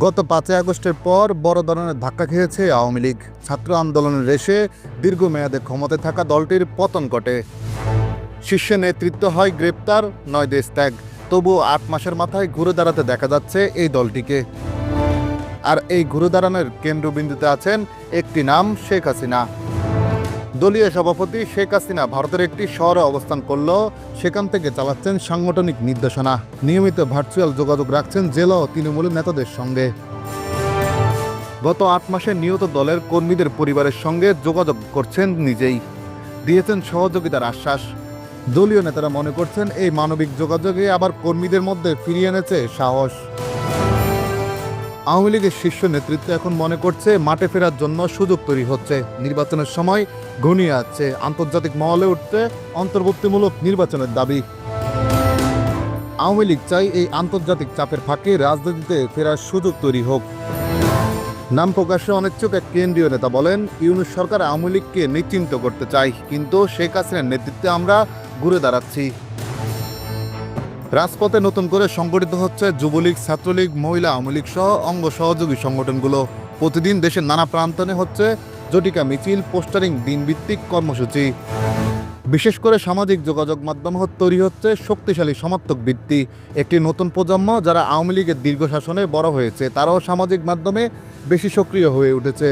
গত পাঁচই আগস্টের পর বড় ধরনের ধাক্কা খেয়েছে আওয়ামী লীগ। ছাত্র আন্দোলনের রেশে দীর্ঘমেয়াদে ক্ষমতায় থাকা দলটির পতন ঘটে। শীর্ষে নেতৃত্ব হয় গ্রেপ্তার, নয় দেশ ত্যাগ। তবুও আট মাসের মাথায় ঘুরে দাঁড়াতে দেখা যাচ্ছে এই দলটিকে। আর এই ঘুরে দাঁড়ানোর কেন্দ্রবিন্দুতে আছেন একটি নাম, শেখ হাসিনা। দলীয় সভাপতি শেখ হাসিনা ভারতের একটি শহরে অবস্থান করলেও সেখান থেকে চালাচ্ছেন সাংগঠনিক নির্দেশনা। নিয়মিত ভার্চুয়াল যোগাযোগ রাখছেন জেলা ও তৃণমূলের নেতাদের সঙ্গে। গত আট মাসে নিহত দলের কর্মীদের পরিবারের সঙ্গে যোগাযোগ করছেন নিজেই। দিয়েছেন সহযোগিতার আশ্বাস। দলীয় নেতারা মনে করছেন, এই মানবিক যোগাযোগে আবার কর্মীদের মধ্যে ফিরিয়ে এনেছে সাহস। আওয়ামী লীগের শীর্ষ নেতৃত্ব এখন মনে করছে মাঠে ফেরার জন্য সুযোগ তৈরি হচ্ছে। নির্বাচনের সময় ঘনিয়ে আসছে। আন্তর্জাতিক মহলে উঠতে অন্তর্ভুক্তিমূলক নির্বাচনের দাবি। আওয়ামী লীগ চাই এই আন্তর্জাতিক চাপের ফাঁকে রাজনীতিতে ফেরার সুযোগ তৈরি হোক। নাম প্রকাশে অনিচ্ছুক এক কেন্দ্রীয় নেতা বলেন, ইউনুস সরকার আওয়ামী লীগকে নিশ্চিন্ত করতে চাই কিন্তু শেখ হাসিনার নেতৃত্বে আমরা ঘুরে দাঁড়াচ্ছি। রাজপথে নতুন করে সংগঠিত হচ্ছে যুবলীগ, ছাত্রলীগ, মহিলা আওয়ামী লীগ সহ অঙ্গ সহযোগী সংগঠনগুলো। প্রতিদিন দেশের নানা প্রান্তনে হচ্ছে জটিকা মিছিল, পোস্টারিং, দিনভিত্তিক কর্মসূচি। বিশেষ করে সামাজিক যোগাযোগ মাধ্যম তৈরি হচ্ছে শক্তিশালী সমর্থক ভিত্তি। একটি নতুন প্রজন্ম যারা আওয়ামী লীগের দীর্ঘ শাসনে বড় হয়েছে, তারাও সামাজিক মাধ্যমে বেশি সক্রিয় হয়ে উঠেছে।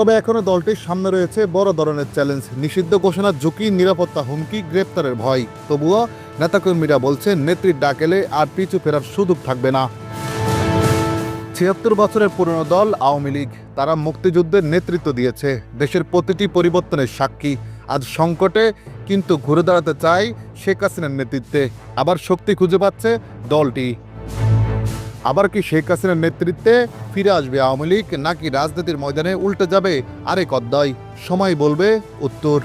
তবে এখনও দলটির সামনে রয়েছে বড় ধরনের চ্যালেঞ্জ। নিষিদ্ধ ঘোষণার ঝুঁকি, নিরাপত্তা হুমকি, গ্রেপ্তারের ভয়। তবুও নেতাকর্মীরা বলছেন, নেত্রীর ডাক এলে আর পিছু ফেরার সুযোগ থাকবে না। ছিয়াত্তর বছরের পুরনো দল আওয়ামী লীগ। তারা মুক্তিযুদ্ধের নেতৃত্ব দিয়েছে। দেশের প্রতিটি পরিবর্তনের সাক্ষী। আজ সংকটে কিন্তু ঘুরে দাঁড়াতে চায় শেখ হাসিনার নেতৃত্বে। আবার শক্তি খুঁজে পাচ্ছে দলটি। আবার কি শেখ হাসিনার নেতৃত্বে ফিরে আসবে আওয়ামী লীগ? নাকি রাজনীতির ময়দানে উল্টে যাবে আরেক অধ্যায়? সময় বলবে উত্তর।